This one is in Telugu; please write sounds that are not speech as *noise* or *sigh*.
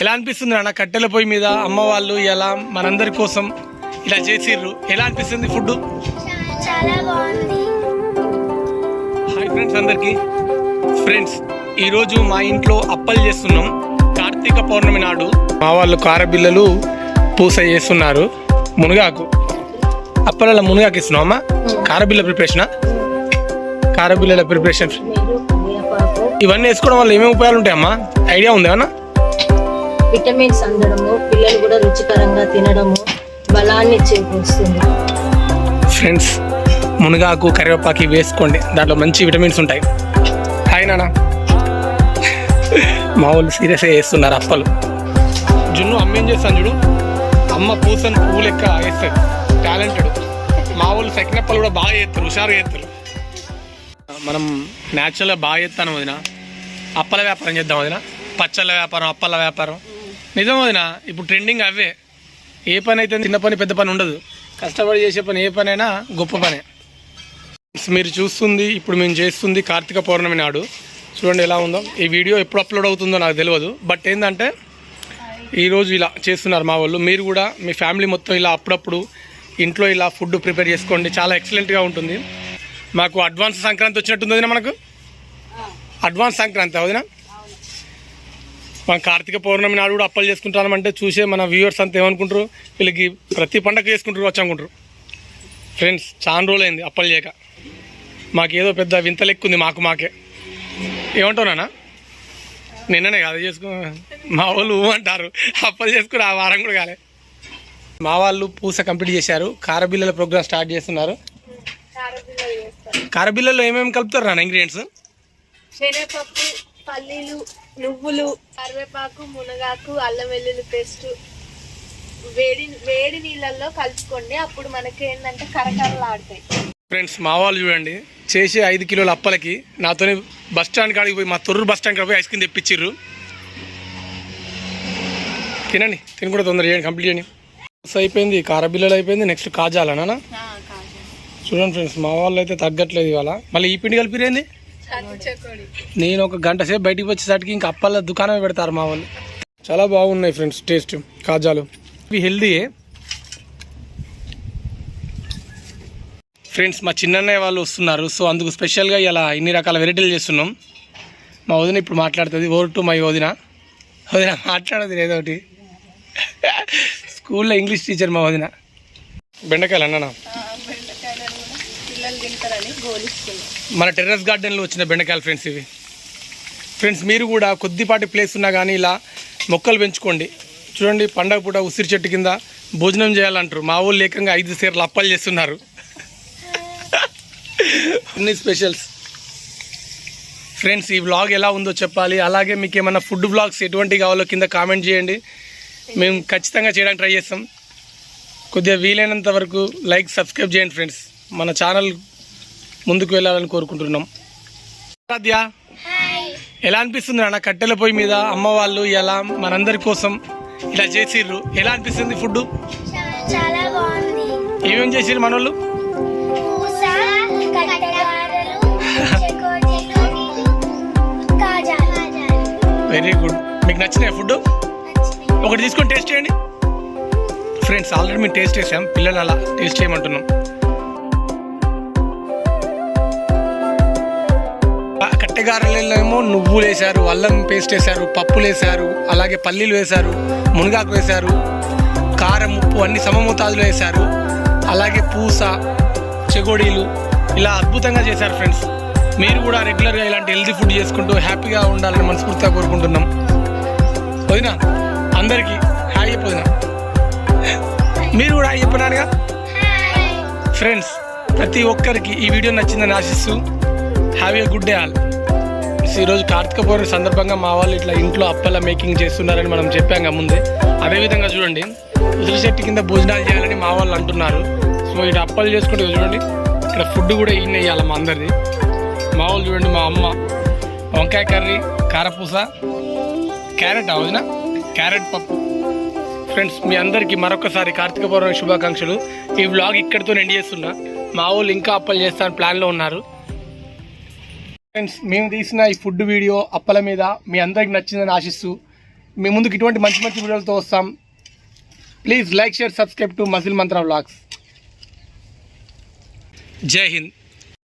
ఎలా అనిపిస్తుంది అన్న కట్టెల పొయ్యి మీద అమ్మ వాళ్ళు ఎలా మనందరి కోసం ఇలా చేసిర్రు? ఎలా అనిపిస్తుంది ఫుడ్ హాయ్ ఫ్రెండ్స్ అందరికి. ఫ్రెండ్స్ ఈరోజు మా ఇంట్లో అప్పలు చేస్తున్నాం. కార్తీక పౌర్ణమి నాడు మా వాళ్ళు కారబిల్లలు పూస చేస్తున్నారు. మునగాకు. అప్పలలో మునగాకు ఇస్తున్నాం అమ్మా. కారబిల్ల ప్రిపరేషనా? కారబిల్లల ప్రిపరేషన్. ఇవన్నీ వేసుకోవడం వల్ల ఏమేమి ఉపయోగాలు ఉంటాయమ్మా? ఐడియా ఉందా అన్న విటమిన్స్ అందడము పిల్లలు కూడా రుచికరంగా తినడము బలాన్ని చేకూరుస్తుంది. ఫ్రెండ్స్ మునగాకు కరివేపాకు వేసుకోండి. దాంట్లో మంచి విటమిన్స్ ఉంటాయి. హాయ్ నాన్న మా వాళ్ళు సీరియస్గా వేస్తున్నారు అప్పలు. జున్ను అమ్మ ఏం చేస్తాను చూడు? అమ్మ పూసని పువ్వు లెక్క వేస్తారు టాలెంటెడ్ మా వాళ్ళు సెకండ్ కూడా బాగా చేస్తారు. హుషారు చేస్తారు. మనం న్యాచురల్గా బాగా చేస్తాను వదిన. అప్పల వ్యాపారం చేద్దాం వదిన. పచ్చళ్ళ వ్యాపారం అప్పల వ్యాపారం. నిజం వదిన ఇప్పుడు ట్రెండింగ్ అవే. ఏ పని అయితే చిన్న పని పెద్ద పని ఉండదు. కష్టపడి చేసే పని ఏ పనైనా గొప్ప పనే. మీరు చూస్తుంది ఇప్పుడు మేము చేస్తుంది కార్తీక పౌర్ణమి నాడు. చూడండి ఎలా ఉందో. ఈ వీడియో ఎప్పుడు అప్లోడ్ అవుతుందో నాకు తెలియదు. బట్ ఏంటంటే ఈరోజు ఇలా చేస్తున్నారు మా వాళ్ళు. మీరు కూడా మీ ఫ్యామిలీ మొత్తం ఇలా అప్పుడప్పుడు ఇంట్లో ఇలా ఫుడ్ ప్రిపేర్ చేసుకోండి. చాలా ఎక్సలెంట్గా ఉంటుంది. మాకు అడ్వాన్స్ సంక్రాంతి వచ్చినట్టుంది మనకు? అడ్వాన్స్ సంక్రాంతి వదినా మన కార్తీక పౌర్ణమి నాడు కూడా అప్పలు చేసుకుంటామంటే చూసే మన వ్యూవర్స్ అంతా ఏమనుకుంటారు? వీళ్ళకి ప్రతి పండగ చేసుకుంటారు వచ్చనుకుంటారు ఫ్రెండ్స్ చాలా రోజులైంది అప్పలు చేయక. మాకేదో పెద్ద వింత లెక్కుంది మాకు మాకే. ఏమంటావు నాన్న? నిన్ననే కదా చేసుకో. మా వాళ్ళు అంటారు. అప్పలు చేసుకుని ఆ వారం కూడా కాలే. మా వాళ్ళు పూస కంప్లీట్ చేశారు. కారబిల్లల ప్రోగ్రామ్ స్టార్ట్ చేస్తున్నారు. కారబిల్లలో ఏమేమి కలుపుతారు నాన్న ఇంగ్రీడియంట్స్ పల్లీలు నువ్వులు కరివేపాకు మునగాకు అల్లం వెల్లుల్లి పేస్ట్ వేడి వేడి నీళ్ళల్లో కలుపుకోండి. అప్పుడు మనకి ఏంటంటే కరకరలాడతాయి ఫ్రెండ్స్ మా వాళ్ళు చూడండి చేసే ఐదు కిలోల అప్పలకి నాతోనే బస్ స్టాండ్ కాడికి పోయి మా తొర్రూరు బస్ స్టాండ్ కాడికి పోయి ఐస్ క్రీమ్ తెప్పించిర్రు. తినండి తిని కూడా తొందర చేయండి కంప్లీట్ చేయండి. బస్ అయిపోయింది కారబిల్లలు అయిపోయింది నెక్స్ట్ కాజాలనా చూడండి ఫ్రెండ్స్ మా వాళ్ళు అయితే తగ్గట్లేదు ఇవాళ. మళ్ళీ ఈ పిండి కలిపిరేంది నేను ఒక గంట సేపు బయటికి వచ్చేసరికి ఇంకా అప్పల దుకాణమే పెడతారు మా వాళ్ళు. చాలా బాగున్నాయి ఫ్రెండ్స్ టేస్ట్ కాజాలు. ఇవి హెల్దీయే ఫ్రెండ్స్ మా చిన్నన్నయ్య వాళ్ళు వస్తున్నారు. సో అందుకు స్పెషల్గా ఇలా ఇన్ని రకాల వెరైటీలు చేస్తున్నాం. మా వదిన ఇప్పుడు మాట్లాడుతుంది. ఓర్ టు మై వదిన. వదిన మాట్లాడదు ఏదో ఒకటి. *laughs* స్కూల్లో ఇంగ్లీష్ టీచర్ మా వదిన. బెండకాయలు అన్న గోలిస్తున్నాం. మన టెర్రస్ గార్డెన్లో వచ్చిన బెండకాయలు ఫ్రెండ్స్ ఇవి. ఫ్రెండ్స్ మీరు కూడా కొద్దిపాటి ప్లేస్ ఉన్నా కానీ ఇలా మొక్కలు పెంచుకోండి. చూడండి పండగ పూట ఉసిరి చెట్టు కింద భోజనం చేయాలంటారు. మా ఊళ్ళు ఏకంగా ఐదు సీరలు అప్పలు చేస్తున్నారు. అన్ని స్పెషల్స్ ఫ్రెండ్స్ ఈ వ్లాగ్ ఎలా ఉందో చెప్పాలి. అలాగే మీకు ఏమైనా ఫుడ్ వ్లాగ్స్ ఎటువంటి కావాలో కింద కామెంట్ చేయండి. మేము ఖచ్చితంగా చేయడానికి ట్రై చేస్తాం. కొద్దిగా వీలైనంత వరకు లైక్ సబ్స్క్రైబ్ చేయండి ఫ్రెండ్స్ మన ఛానల్ ముందుకు వెళ్ళాలని కోరుకుంటున్నాం. ఆరాధ్య ఎలా అనిపిస్తుంది అన్న కట్టెల పొయ్యి మీద అమ్మ వాళ్ళు ఎలా మనందరి కోసం ఇలా చేసిర్రు? ఎలా అనిపిస్తుంది ఫుడ్ చాలా బాగుంది. ఏమేం చేసిర్రు మన వాళ్ళు వెరీ గుడ్ మీకు నచ్చినాయి ఫుడ్ ఒకటి తీసుకొని టేస్ట్ చేయండి. ఫ్రెండ్స్ ఆల్రెడీ మేము టేస్ట్ చేసాం. పిల్లలు అలా టేస్ట్ చేయమంటున్నాం. ఏమో నువ్వులు వేశారు అల్లం పేస్ట్ వేశారు పప్పులు వేశారు అలాగే పల్లీలు వేశారు మునగాకు వేశారు కారం ఉప్పు అన్ని సమమోతాదులు వేశారు అలాగే పూస చెగోడీలు ఇలా అద్భుతంగా చేశారు ఫ్రెండ్స్. మీరు కూడా రెగ్యులర్గా ఇలాంటి హెల్తీ ఫుడ్ చేసుకుంటూ హ్యాపీగా ఉండాలని మనస్ఫూర్తిగా కోరుకుంటున్నాం. వదినా అందరికీ హాయ్ చెప్పొదినా మీరు కూడా హాయ్ చెప్పినారుగా ఫ్రెండ్స్ ప్రతి ఒక్కరికి ఈ వీడియో నచ్చిందని ఆశిస్తూ have a good day all. ఈరోజు కార్తీక పౌర్ణమి సందర్భంగా మా వాళ్ళు ఇట్లా ఇంట్లో అప్పల మేకింగ్ చేస్తున్నారని మనం చెప్పాం కదా ముందే. అదేవిధంగా చూడండి ఉసిరి చెట్టు కింద భోజనాలు చేయాలని మా వాళ్ళు అంటున్నారు. సో ఇటు అప్పలు చేసుకుంటే చూడండి ఇక్కడ ఫుడ్ కూడా ఈయన వేయాలి మా అందరిది. మా వాళ్ళు చూడండి మా అమ్మ వంకాయ కర్రీ కారపూస క్యారెట్ అవునా క్యారెట్ పప్పు. ఫ్రెండ్స్ మీ అందరికీ మరొకసారి కార్తీక పౌర్ణమి శుభాకాంక్షలు. ఈ వ్లాగ్ ఇక్కడితో ఎండ్ చేస్తున్నా. మా వాళ్ళు ఇంకా అప్పలు చేస్తారని ప్లాన్లో ఉన్నారు. ఫ్రెండ్స్ మేము తీసిన ఈ ఫుడ్ వీడియో అప్పల మీద మీ అందరికి నచ్చిందని ఆశిస్తూ మీ ముందుకు ఇటువంటి మంచి మంచి వీడియోలతో వస్తాం. Please like share subscribe to muscle Mantra vlogs Jai Hind.